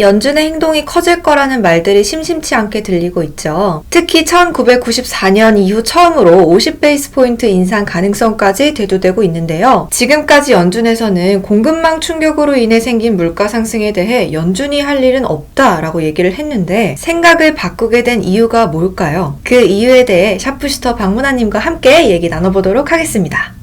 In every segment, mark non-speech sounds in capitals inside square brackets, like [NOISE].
연준의 행동이 커질 거라는 말들이 심심치 않게 들리고 있죠. 특히 1994년 이후 처음으로 50베이스 포인트 인상 가능성까지 대두되고 있는데요. 지금까지 연준에서는 공급망 충격으로 인해 생긴 물가 상승에 대해 연준이 할 일은 없다라고 얘기를 했는데 생각을 바꾸게 된 이유가 뭘까요? 그 이유에 대해 샤프슈터 박문아님과 함께 얘기 나눠보도록 하겠습니다.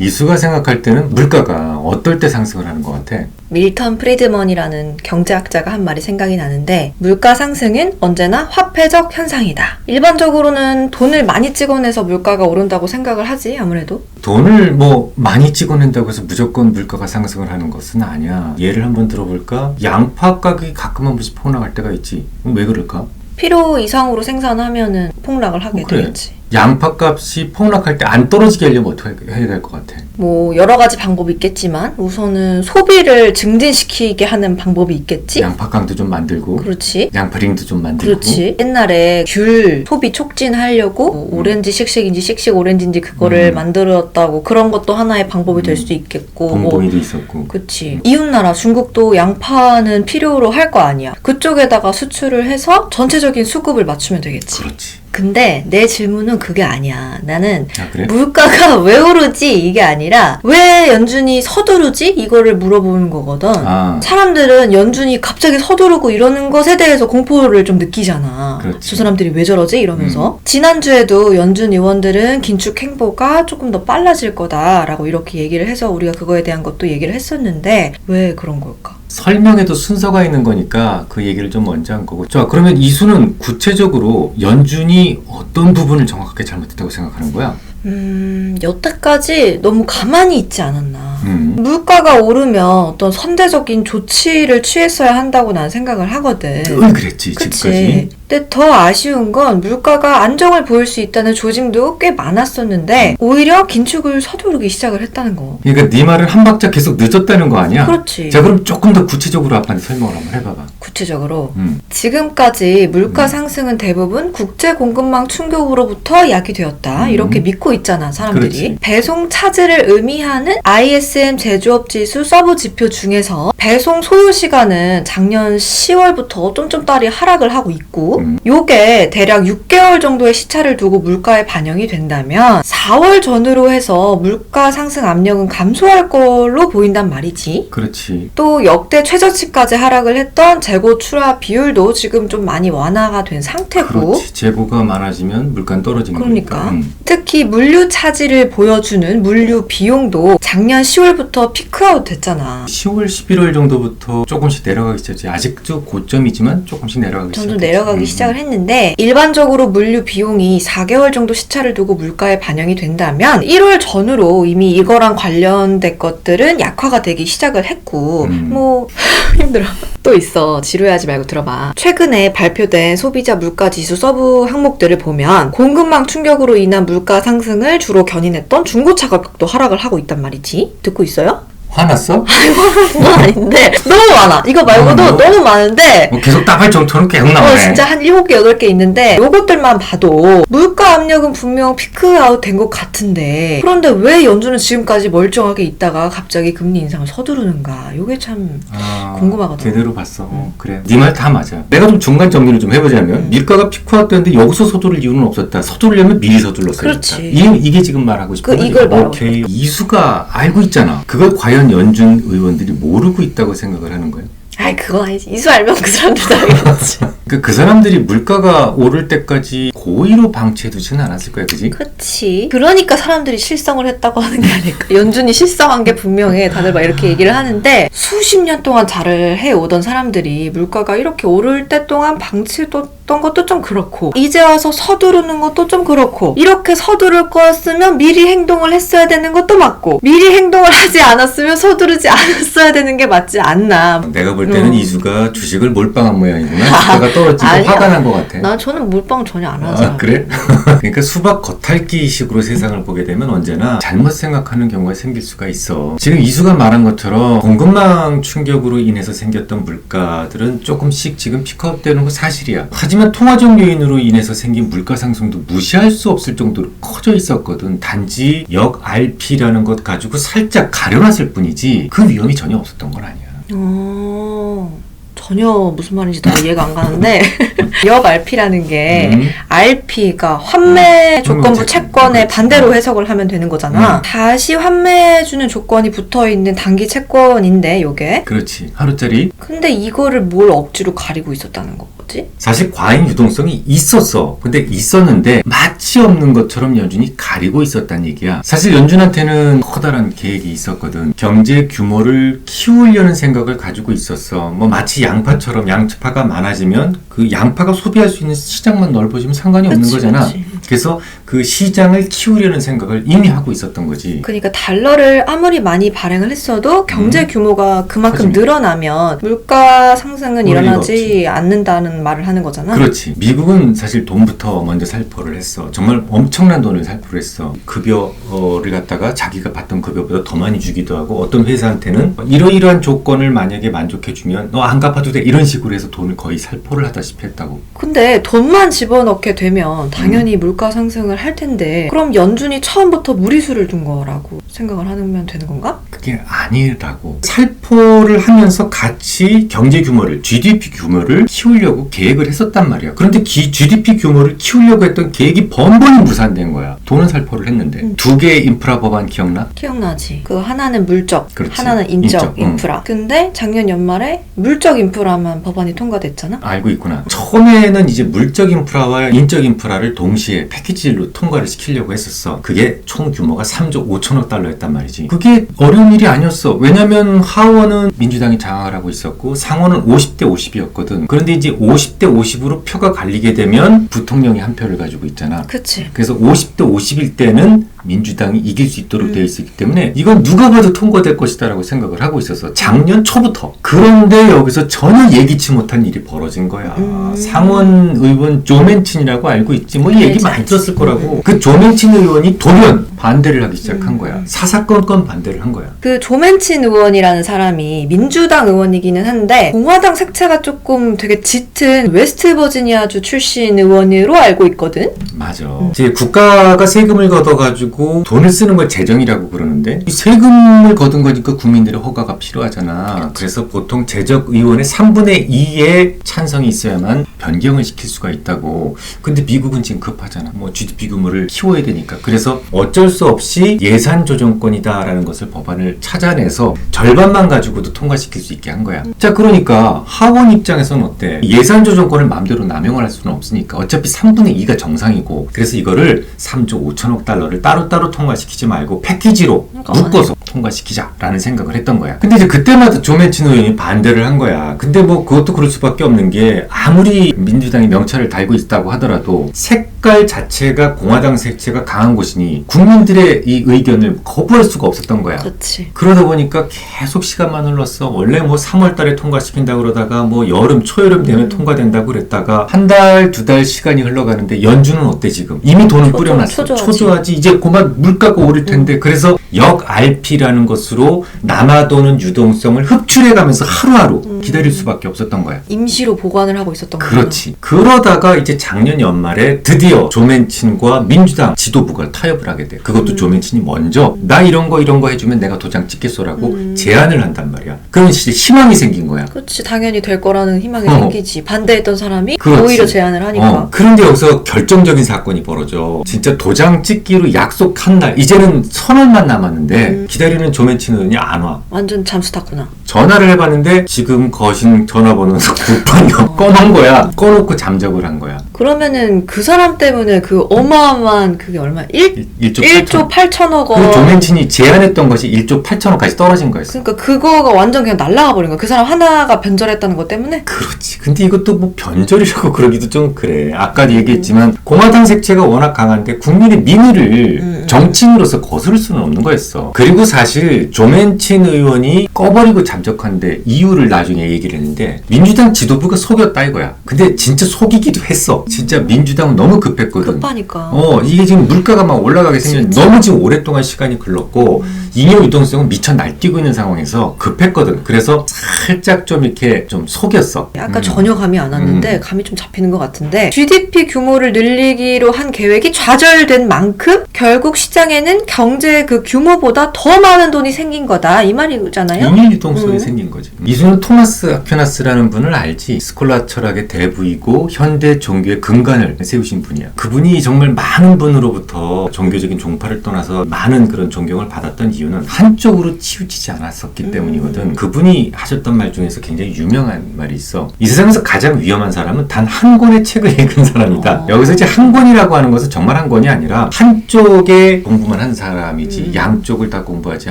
이수가 생각할 때는 물가가 어떨 때 상승을 하는 것 같아? 밀턴 프리드먼이라는 경제학자가 한 말이 생각이 나는데 물가 상승은 언제나 화폐적 현상이다. 일반적으로는 돈을 많이 찍어내서 물가가 오른다고 생각을 하지 아무래도. 돈을 뭐 많이 찍어낸다고 해서 무조건 물가가 상승을 하는 것은 아니야. 예를 한번 들어볼까? 양파 가격이 가끔 한 번씩 폭락할 때가 있지. 왜 그럴까? 필요 이상으로 생산하면은 폭락을 하게 어, 그래. 되겠지. 양파 값이 폭락할 때 안 떨어지게 하려면 어떻게 해야 될 것 같아? 뭐 여러 가지 방법이 있겠지만 우선은 소비를 증진시키게 하는 방법이 있겠지. 양파깡도 좀 만들고 그렇지. 양파링도 좀 만들고 그렇지. 옛날에 귤 소비 촉진하려고 뭐 오렌지 씩씩인지 씩씩 오렌지인지 그거를 음. 만들었다고 그런 것도 하나의 방법이 될 수도 있겠고 뭐 봉봉이도 있었고 그치. 이웃 나라 중국도 양파는 필요로 할 거 아니야. 그쪽에다가 수출을 해서 전체적인 수급을 맞추면 되겠지. 그렇지. 근데 내 질문은 그게 아니야. 나는 아 그래? 물가가 [LAUGHS] 왜 오르지 이게 아니라 왜 연준이 서두르지 이거를 물어보는 거거든. 아 사람들은 연준이 갑자기 서두르고 이러는 것에 대해서 공포를 좀 느끼잖아. 그렇지. 저 사람들이 왜 저러지? 이러면서. 지난주에도 연준 의원들은 긴축 행보가 조금 더 빨라질 거다라고 이렇게 얘기를 해서 우리가 그거에 대한 것도 얘기를 했었는데 왜 그런 걸까? 설명에도 순서가 있는 거니까 그 얘기를 좀 먼저 한 거고. 자, 그러면 이수는 구체적으로 연준이 어떤 부분을 정확하게 잘못했다고 생각하는 거야? 음, 여태까지 너무 가만히 있지 않았나. 음. 물가가 오르면 어떤 선제적인 조치를 취했어야 한다고 난 생각을 하거든. 늘 그랬지, 그치. 지금까지. 근데 더 아쉬운 건 물가가 안정을 보일 수 있다는 조짐도 꽤 많았었는데 오히려 긴축을 서두르기 시작을 했다는 거. 그러니까 네 말은 한 박자 계속 늦었다는 거 아니야? 그렇지. 자, 그럼 조금 더 구체적으로 아빠한테 설명을 한번 해봐봐. 구체적으로 음. 지금까지 물가 음. 상승은 대부분 국제 공급망 충격으로부터 야기되었다 음. 이렇게 믿고 있잖아 사람들이 그렇지. 배송 차질을 의미하는 ISM 제조업 지수 서브 지표 중에서 배송 소요 시간은 작년 10월부터 쫌쫌 따리 하락을 하고 있고 음. 요게 대략 6개월 정도의 시차를 두고 물가에 반영이 된다면 4월 전후로 해서 물가 상승 압력은 감소할 걸로 보인단 말이지. 그렇지. 또 역대 최저치까지 하락을 했던 재고 출하 비율도 지금 좀 많이 완화가 된 상태고 그렇지. 재고가 많아지면 물가는 떨어지는 그러니까. 거니까. 음. 특히 물류 차질을 보여주는 물류 비용도 작년 10월부터 피크아웃 됐잖아. 10월, 11월 정도부터 조금씩 내려가기 시작했지. 아직도 고점이지만 조금씩 내려가기 점점 시작했지. 내려가기 음. 시작을 했는데 일반적으로 물류 비용이 4개월 정도 시차를 두고 물가에 반영이 된다면 1월 전후로 이미 이거랑 관련된 것들은 약화가 되기 시작을 했고 음. 뭐 [LAUGHS] 힘들어 또 있어 지루해하지 말고 들어봐 최근에 발표된 소비자 물가 지수 서브 항목들을 보면 공급망 충격으로 인한 물가 상승을 주로 견인했던 중고차 가격도 하락을 하고 있단 말이지 듣고 있어요? 화났어? [LAUGHS] 그건 아닌데 너무 많아 이거 말고도 어, 뭐. 너무 많은데 뭐 계속 따발 정토는 계속 나오네. 어, 진짜 한 7개, 8개 있는데 요것들만 봐도 물가 압력은 분명 피크아웃 된 것 같은데 그런데 왜 연준은 지금까지 멀쩡하게 있다가 갑자기 금리 인상을 서두르는가 요게 참 아, 궁금하거든. 제대로 봤어. 어, 그래. 네 말 다 맞아. 내가 좀 중간 정리를 좀 해보자면 음. 밀가가 피크아웃 됐는데 여기서 서두를 이유는 없었다. 서두르려면 미리 서둘렀어야 그렇지. 이, 이게 지금 말하고 싶은 그. 이걸 말하고 오케이. 이수가 알고 있잖아. 그걸 과연 연준 의원들이 모르고 있다고 생각을 하는 거야? 아이 그건 아니지. 이수 알면 그 사람들도 알겠지. [LAUGHS] 그, 그 사람들이 물가가 오를 때까지 고의로 방치해두지는 않았을 거야, 그지? 그치. 그러니까 사람들이 실성을 했다고 하는 게 아닐까. 연준이 실성한 게 분명해. 다들 막 이렇게 얘기를 하는데 수십 년 동안 잘을 해오던 사람들이 물가가 이렇게 오를 때 동안 방치 했던 것도 좀 그렇고 이제 와서 서두르는 것도 좀 그렇고 이렇게 서두를 거였으면 미리 행동을 했어야 되는 것도 맞고 미리 행동을 하지 않았으면 서두르지 않았어야 되는 게 맞지 않나 내가 볼 때는 어. 이수가 주식을 몰빵한 모양이구나. 주가가 떨어지고. 화가 난 것 같아. 나 저는 몰빵 전혀 안 하죠. 아, 그래? [LAUGHS] 그러니까 수박 겉핥기식으로 세상을 보게 되면 언제나 잘못 생각하는 경우가 생길 수가 있어. 지금 이수가 말한 것처럼 공급망 충격으로 인해서 생겼던 물가들은 조금씩 지금 픽업되는 거 사실이야. 하지만 통화적 요인으로 인해서 생긴 물가 상승도 무시할 수 없을 정도로 커져 있었거든. 단지 역 RP라는 것 가지고 살짝 가려놨을 뿐이지 그 위험이 전혀 없었던 건 아니야. 어, 전혀 무슨 말인지 다 이해가 안 가는데 [LAUGHS] 역 RP라는 게 음. RP가 환매 음. 조건부 음, 채권에. 반대로 해석을 하면 되는 거잖아. 음. 다시 환매해주는 조건이 붙어 있는 단기 채권인데 요게. 그렇지. 하루짜리 근데 이거를 뭘 억지로 가리고 있었다는 거 지? 사실 과잉 유동성이 있었어. 근데 있었는데 마치 없는 것처럼 연준이 가리고 있었단 얘기야. 사실 연준한테는 커다란 계획이 있었거든. 경제 규모를 키우려는 생각을 가지고 있었어. 뭐 마치 양파처럼 양파가 많아지면 그 양파가 소비할 수 있는 시장만 넓어지면 상관이 없는 그치, 거잖아. 그치. 그래서 그 시장을 키우려는 생각을 이미 하고 있었던 거지. 그러니까 달러를 아무리 많이 발행을 했어도 경제 음. 규모가 그만큼 커지면. 늘어나면 물가 상승은 일어나지 없지. 않는 다는 말을 하는 거잖아. 그렇지. 미국은 사실 돈부터 먼저 살포를 했어. 정말 엄청난 돈을 살포를 했어. 급여를 갖다가 자기가 받던 급여보다 더 많이 주기도 하고 어떤 회사한테는 이러이러한 조건을 만약에 만족해주면 너 안 갚아도 돼 이런 식으로 해서 돈을 거의 살포를 하다시피 했다고. 근데 돈만 집어넣게 되면 당연히 물가 상승을 할 텐데 그럼 연준이 처음부터 무리수를 둔 거라고 생각을 하면 되는 건가? 그게 아니라고. 살포를 하면서 같이 경제 규모를 GDP 규모를 키우려고 계획을 했었단 말이야. 그런데 기- GDP 규모를 키우려고 했던 계획이 번번이 무산된 거야. 돈은 살포를 했는데 음. 두 개의 인프라 법안 기억나? 기억나지? 그 하나는 물적, 그렇지. 하나는 인적, 인적, 응. 인프라. 근데 작년 연말에 물적 인프라만 법안이 통과됐잖아. 알고 있구나. 처음에는 이제 물적 인프라와 인적 인프라를 동시에 패키지로 통과를 시키려고 했었어. 그게 총 규모가 3조 5천억 달러였단 말이지. 그게 어려운 일이 아니었어. 왜냐면 하원은 민주당이 장악을 하고 있었고 상원은 50대 50이었거든. 그런데 이제 50대 50으로 표가 갈리게 되면 부통령이 한 표를 가지고 있잖아. 그치. 그래서 50대 50일 때는 민주당이 이길 수 있도록 음. 되어 있었기 때문에 이건 누가 봐도 통과될 것이다라고 생각을 하고 있었어. 작년 초부터. 그런데 여기서 전혀 예기치 못한 일이 벌어진 거야. 음. 상원 의원 조맨친이라고 알고 있지. 뭐이 얘기 알지, 많이. 들었을 거라고. 그 조맨친 의원이 돌연 반대를 하기 시작한 음. 거야. 사사건건 반대를 한 거야. 그 조맨친 의원이라는 사람이 민주당 의원이기는 한데 공화당 색채가 조금 되게 짙은 웨스트 버지니아주 출신 의원으로 알고 있거든. 맞아. 음. 이제 국가가 세금을 걷어가지고 돈을 쓰는 걸 재정이라고 그러는데 이 세금을 거둔 거니까 국민들의 허가가 필요하잖아. 그래서 보통 재적 의원의 3분의 2의 찬성이 있어야만 변경을 시킬 수가 있다고. 근데 미국은 지금 급하잖아. 뭐 GDP 규모를 키워야 되니까. 그래서 어쩔 수 없이 예산 조정권이다라는 것을 법안을 찾아내서 절반만 가지고도 통과시킬 수 있게 한 거야. 자, 그러니까 하원 입장에서는 어때? 예산 조정권을 마음대로 남용을 할 수는 없으니까 어차피 3분의 2가 정상이고 그래서 이거를 3조 5천억 달러를 따로 따로 통과시키지 말고 패키지로 그러니까 묶어서 통과시키자라는 생각을 했던 거야. 근데 이제 그때마다 조맨친 의원이 반대를 한 거야. 근데 뭐 그것도 그럴 수밖에 없는 게 아무리 민주당이 명찰을 달고 있다고 하더라도 색깔 자체가 공화당 색채가 강한 곳이니 국민들의 이 의견을 거부할 수가 없었던 거야. 그렇지. 그러다 보니까 계속 시간만 흘렀어. 원래 뭐 3월 달에 통과시킨다 그러다가 뭐 여름, 초여름 되면 음. 통과된다고 그랬다가 한 달, 두 달 시간이 흘러가는데 연준은 어때 지금? 이미 돈은 뿌려놨어. 초조하지. 이제 그만 물가가 오를 텐데 그래서 역 RP라는 것으로 남아도는 유동성을 흡출해가면서 하루하루 음. 기다릴 수밖에 없었던 거야. 임시로 보관을 하고 있었던 거야. 그렇지. 그러다가 이제 작년 연말에 드디어 조맨친과 민주당 지도부가 타협을 하게 돼. 그것도 음. 조맨친이 먼저 나 이런 거 이런 거 해주면 내가 도장 찍겠소라고 음. 제안을 한단 말이야. 그러면 진짜 희망이 생긴 거야. 그렇지 당연히 될 거라는 희망이 어. 생기지 반대했던 사람이 그렇지. 오히려 제안을 하니까 어, 그런데 여기서 결정적인 사건이 벌어져. 진짜 도장 찍기로 약속한 날, 이제는 선언만 남 았는데 음. 기다리는 조맨친 의원이 안 와. 완전 잠수 탔구나 전화를 해봤는데 지금 거신 전화번호는 [LAUGHS] 국방력 꺼놓은 거야. 꺼놓고 잠적을 한 거야. 그러면은 그 사람 때문에 그 어마어마한 그게 얼마 1, 1조 1조 8천억 그원 조맨친이 제안했던 것이 1조 8천억까지 떨어진 거였어. 그러니까 그거가 완전 그냥 날라가 버린 거야 그 사람 하나가 변절했다는 것 때문에 그렇지. 근데 이것도 뭐 변절이라고 [LAUGHS] 그러기도 좀 그래. 아까도 얘기했지만 공화당 색채가 워낙 강한데 국민의 민의를 음. 정치인으로서 거스를 수는 없는 거 였어. 그리고 사실 조맨친 의원이 꺼버리고 잠적한데 이유를 나중에 얘기를 했는데 민주당 지도부가 속였다 이거야. 근데 진짜 속이기도 했어. 진짜 민주당은 너무 급했거든. 급하니까. 어, 이게 지금 물가가 막 올라가게 생겼 진짜. 너무 지금 오랫동안 시간이 흘렀고, 잉여 유동성은 미쳐 날뛰고 있는 상황에서 급했거든. 그래서 살짝 좀 이렇게 좀 속였어. 약간 음. 전혀 감이 안 왔는데 감이 좀 잡히는 것 같은데 GDP 규모를 늘리기로 한 계획이 좌절된 만큼 결국 시장에는 경제 그 규모보다 더 많은 돈이 생긴 거다 이 말이잖아요. 잉여 유동성이 음. 생긴 거지. 이수는 토마스 아퀴나스라는 분을 알지. 스콜라 철학의 대부이고 현대 종교의 근간을 세우신 분이야. 그분이 정말 많은 분으로부터 종교적인 종파를 떠나서 많은 그런 존경을 받았던 이유는 한쪽으로 치우치지 않았었기 음. 때문이거든. 그분이 하셨던 말 중에서 굉장히 유명한 말이 있어. 이 세상에서 가장 위험한 사람은 단 한 권의 책을 [LAUGHS] 읽은 사람이다. 어. 여기서 이제 한 권이라고 하는 것은 정말 한 권이 아니라 한쪽에 공부만 한 사람이지 음. 양쪽을 다 공부하지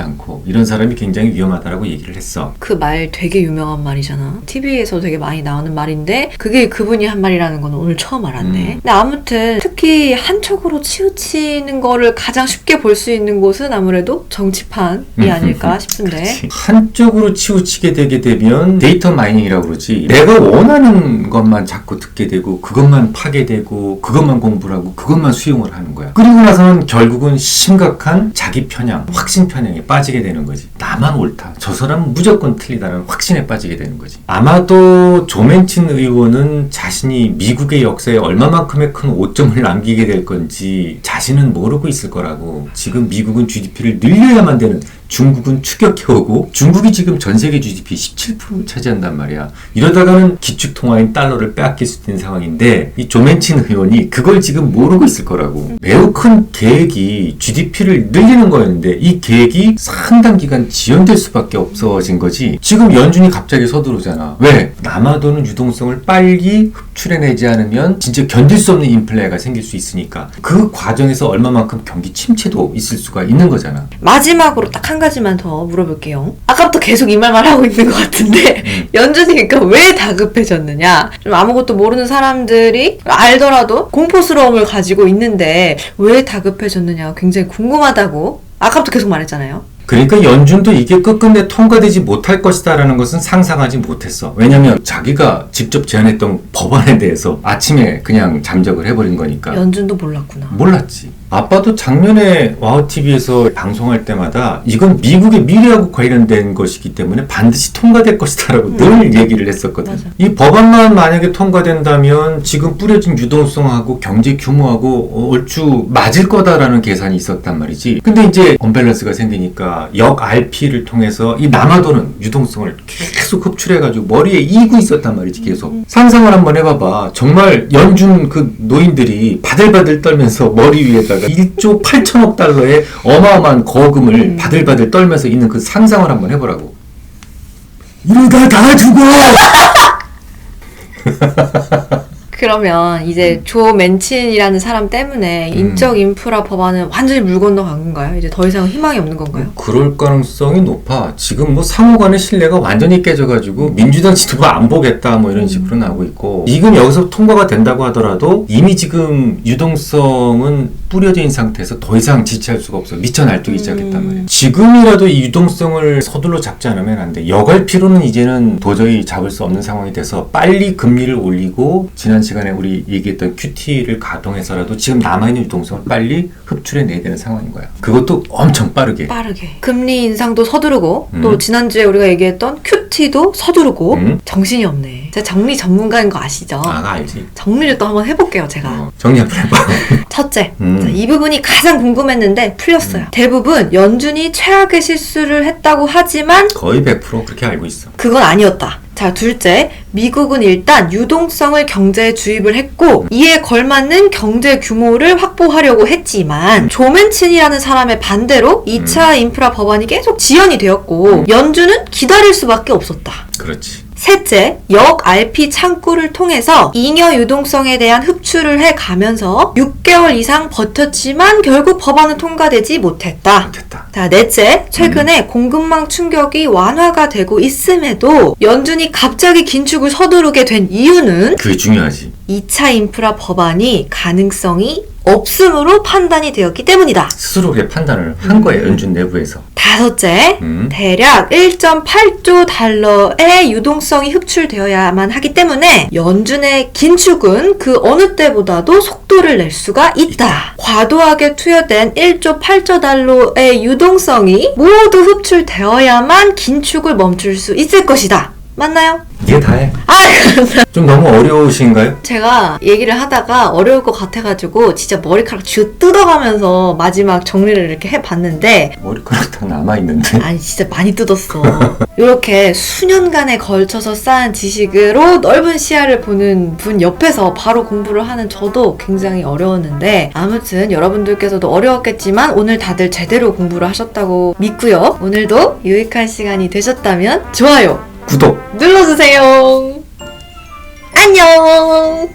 않고 이런 사람이 굉장히 위험하다라고 얘기를 했어. 그 말 되게 유명한 말이잖아. TV에서 되게 많이 나오는 말인데 그게 그분이 한 말이라는 건 오늘 처음 알았네. 음. 근데 아무튼 특히 한쪽으로 치우치는 거를 가장 쉽게 볼 수 있는 곳은 아무래도 정치 판이 음. 아닐까 [LAUGHS] 싶은데. 한쪽으로 치우치게 되게 되면 데이터 마이닝이라고 그러지. 내가 원하는 것만 자꾸 듣게 되고 그것만 파괴되고 그것만 공부를 하고 그것만 수용을 하는 거야. 그리고 나서는 결국은 심각한 자기 편향, 확신 편향에 빠지게 되는 거지. 나만 옳다. 저 사람은 무조건 틀리다는 확신에 빠지게 되는 거지. 아마도 조맨친 의원은 자신이 미국의 역사에 얼마만큼의 큰 오점을 남기게 될 건지 자신은 모르고 있을 거라고. 지금 미국은 GDP를 늘려야만 되는 중국은 추격해오고 중국이 지금 전 세계 GDP 17% 차지한단 말이야. 이러다가는 기축통화인 달러를 빼앗길 수도 있는 상황인데 이 조맨친 의원이 그걸 지금 모르고 있을 거라고. 매우 큰 계획이 GDP를 늘리는 거였는데 이 계획이 상당 기간 지연될 수밖에 없어진 거지. 지금 연준이 갑자기 서두르잖아. 왜? 남아도는 유동성을 빨리 흡출해내지 않으면 진짜 견딜 수 없는 인플레가 생길 수 있으니까 그 과정에서 얼마만큼 경기 침체도 있을 수가 있는 거잖아. 마지막으로 딱 한 가지만 더 물어볼게요. 아까부터 계속 이 말만 하고 있는 것 같은데 음. [LAUGHS] 연준이니까 왜 다급해졌느냐? 좀 아무것도 모르는 사람들이 알더라도 공포스러움을 가지고 있는데 왜 다급해졌느냐 굉장히 궁금하다고 아까부터 계속 말했잖아요. 그러니까 연준도 이게 끝끝내 통과되지 못할 것이다라는 것은 상상하지 못했어. 왜냐면 자기가 직접 제안했던 법안에 대해서 아침에 그냥 잠적을 해버린 거니까. 연준도 몰랐구나. 몰랐지. 아빠도 작년에 와우TV에서 방송할 때마다 이건 미국의 미래하고 관련된 것이기 때문에 반드시 통과될 것이다라고 음. 늘 얘기를 했었거든. 맞아. 이 법안만 만약에 통과된다면 지금 뿌려진 유동성하고 경제 규모하고 어, 얼추 맞을 거다라는 계산이 있었단 말이지. 근데 이제 언밸런스가 생기니까 역 RP를 통해서 이 남아도는 유동성을 계속 흡출해가지고 머리에 이고 있었단 말이지 계속. 상상을 한번 해봐봐. 정말 연준 그 노인들이 바들바들 떨면서 머리 위에다 가 1조 8천억 달러의 어마어마한 거금을 음. 바들바들 떨면서 있는 그 상상을 한번 해보라고. 이러다 다 죽어! [LAUGHS] 그러면 이제 조 맨친이라는 사람 때문에 음. 인적 인프라 법안은 완전히 물 건너간 건가요? 이제 더 이상 희망이 없는 건가요? 그럴 가능성이 높아. 지금 뭐 상호 간의 신뢰가 완전히 깨져가지고 민주당 지도부가 안 보겠다 뭐 이런 식으로 나오고 있고 지금 여기서 통과가 된다고 하더라도 이미 지금 유동성은 있는 상태에서 더 이상 지체할 수가 없어. 미쳐 날뛰기 시작했단 말이야. 지금이라도 이 유동성을 서둘러 잡지 않으면 안 돼. 여갈 필요는 이제는 도저히 잡을 수 없는 상황이 돼서 빨리 금리를 올리고 지난 시간에 우리 얘기했던 QT를 가동해서라도 지금 남아있는 유동성을 빨리 흡출해내야 되는 상황인 거야. 그것도 엄청 빠르게. 빠르게 금리 인상도 서두르고 음. 또 지난주에 우리가 얘기했던 QT도 서두르고 음. 정신이 없네. 제가 정리 전문가인 거 아시죠? 아, 알지. 정리를 또 한번 해볼게요, 제가. 어, 정리 한번 해봐. 첫째, 음. 자, 이 부분이 가장 궁금했는데 풀렸어요. 대부분 연준이 최악의 실수를 했다고 하지만 거의 100% 그렇게 알고 있어. 그건 아니었다. 자, 둘째, 미국은 일단 유동성을 경제에 주입을 했고 이에 걸맞는 경제 규모를 확보하려고 했지만 조맨친이라는 사람의 반대로 2차 인프라 법안이 계속 지연이 되었고 연준은 기다릴 수밖에 없었다. 그렇지. 셋째, 역 RP 창구를 통해서 잉여 유동성에 대한 흡출을 해 가면서 6개월 이상 버텼지만 결국 법안은 통과되지 못했다. 됐다. 자, 넷째, 최근에 공급망 충격이 완화가 되고 있음에도 연준이 갑자기 긴축을 서두르게 된 이유는 그게 중요하지. 2차 인프라 법안이 가능성이 없음으로 판단이 되었기 때문이다. 스스로 그렇게 판단을 한 거예요. 연준 내부에서. 다섯째, 음. 대략 1.8조 달러의 유동성이 흡출되어야만 하기 때문에 연준의 긴축은 그 어느 때보다도 속도를 낼 수가 있다. 과도하게 투여된 1조 8조 달러의 유동성이 모두 흡출되어야만 긴축을 멈출 수 있을 것이다. 맞나요? 이게 다해. 아, 좀 너무 어려우신가요? 제가 얘기를 하다가 어려울 것 같아가지고 진짜 머리카락 쥐어 뜯어가면서 마지막 정리를 이렇게 해봤는데 머리카락 다 남아있는데. 아니 진짜 많이 뜯었어. 이렇게 수년간에 걸쳐서 쌓은 지식으로 넓은 시야를 보는 분 옆에서 바로 공부를 하는 저도 굉장히 어려웠는데 아무튼 여러분들께서도 어려웠겠지만 오늘 다들 제대로 공부를 하셨다고 믿고요. 오늘도 유익한 시간이 되셨다면 좋아요 구독! 눌러주세요. 안녕.